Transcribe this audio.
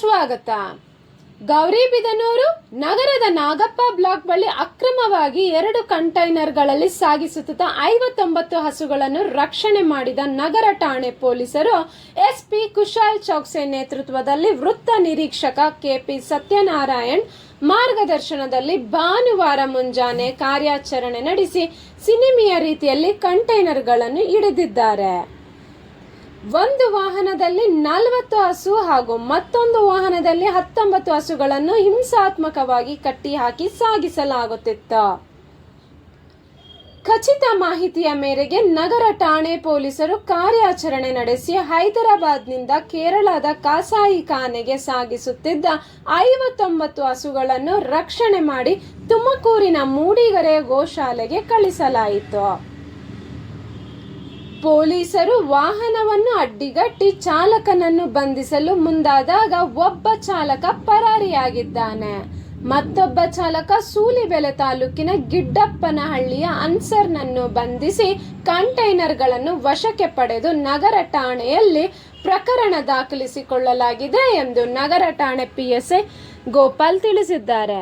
ಸ್ವಾಗತ. ಗೌರಿಬಿದನೂರು ನಗರದ ನಾಗಪ್ಪ ಬ್ಲಾಕ್ ಬಳಿ ಅಕ್ರಮವಾಗಿ ಎರಡು ಕಂಟೈನರ್ಗಳಲ್ಲಿ ಸಾಗಿಸುತ್ತಿದ್ದ ಐವತ್ತೊಂಬತ್ತು ಹಸುಗಳನ್ನು ರಕ್ಷಣೆ ಮಾಡಿದ ನಗರ ಠಾಣೆ ಪೊಲೀಸರು ಎಸ್ಪಿ ಕುಶಾಲ್ ಚೌಕ್ಸೆ ನೇತೃತ್ವದಲ್ಲಿ ವೃತ್ತ ನಿರೀಕ್ಷಕ ಕೆಪಿ ಸತ್ಯನಾರಾಯಣ್ ಮಾರ್ಗದರ್ಶನದಲ್ಲಿ ಭಾನುವಾರ ಮುಂಜಾನೆ ಕಾರ್ಯಾಚರಣೆ ನಡೆಸಿ ಸಿನಿಮೆಯ ರೀತಿಯಲ್ಲಿ ಕಂಟೈನರ್ಗಳನ್ನು ಹಿಡಿದಿದ್ದಾರೆ. ಒಂದು ವಾಹನದಲ್ಲಿ ನಲವತ್ತು ಹಸು ಹಾಗೂ ಮತ್ತೊಂದು ವಾಹನದಲ್ಲಿ ಹತ್ತೊಂಬತ್ತು ಹಸುಗಳನ್ನು ಹಿಂಸಾತ್ಮಕವಾಗಿ ಕಟ್ಟಿ ಹಾಕಿ ಸಾಗಿಸಲಾಗುತ್ತಿತ್ತು. ಖಚಿತ ಮಾಹಿತಿಯ ಮೇರೆಗೆ ನಗರ ಠಾಣೆ ಪೊಲೀಸರು ಕಾರ್ಯಾಚರಣೆ ನಡೆಸಿ ಹೈದರಾಬಾದ್ನಿಂದ ಕೇರಳದ ಕಾಸಾಯಿಖಾನೆಗೆ ಸಾಗಿಸುತ್ತಿದ್ದ ಐವತ್ತೊಂಬತ್ತು ಹಸುಗಳನ್ನು ರಕ್ಷಣೆ ಮಾಡಿ ತುಮಕೂರಿನ ಮೂಡಿಗೆರೆ ಗೋಶಾಲೆಗೆ ಕಳಿಸಲಾಯಿತು. ಪೊಲೀಸರು ವಾಹನವನ್ನು ಅಡ್ಡಿಗಟ್ಟಿ ಚಾಲಕನನ್ನು ಬಂಧಿಸಲು ಮುಂದಾದಾಗ ಒಬ್ಬ ಚಾಲಕ ಪರಾರಿಯಾಗಿದ್ದಾನೆ. ಮತ್ತೊಬ್ಬ ಚಾಲಕ ಸೂಲಿಬೆಲೆ ತಾಲೂಕಿನ ಗಿಡ್ಡಪ್ಪನಹಳ್ಳಿಯ ಅನ್ಸರ್ನನ್ನು ಬಂಧಿಸಿ ಕಂಟೈನರ್ಗಳನ್ನು ವಶಕ್ಕೆ ಪಡೆದು ನಗರ ಠಾಣೆಯಲ್ಲಿ ಪ್ರಕರಣ ದಾಖಲಿಸಿಕೊಳ್ಳಲಾಗಿದೆ ಎಂದು ನಗರ ಠಾಣೆ ಪಿಎಸ್ಐ ಗೋಪಾಲ್ ತಿಳಿಸಿದ್ದಾರೆ.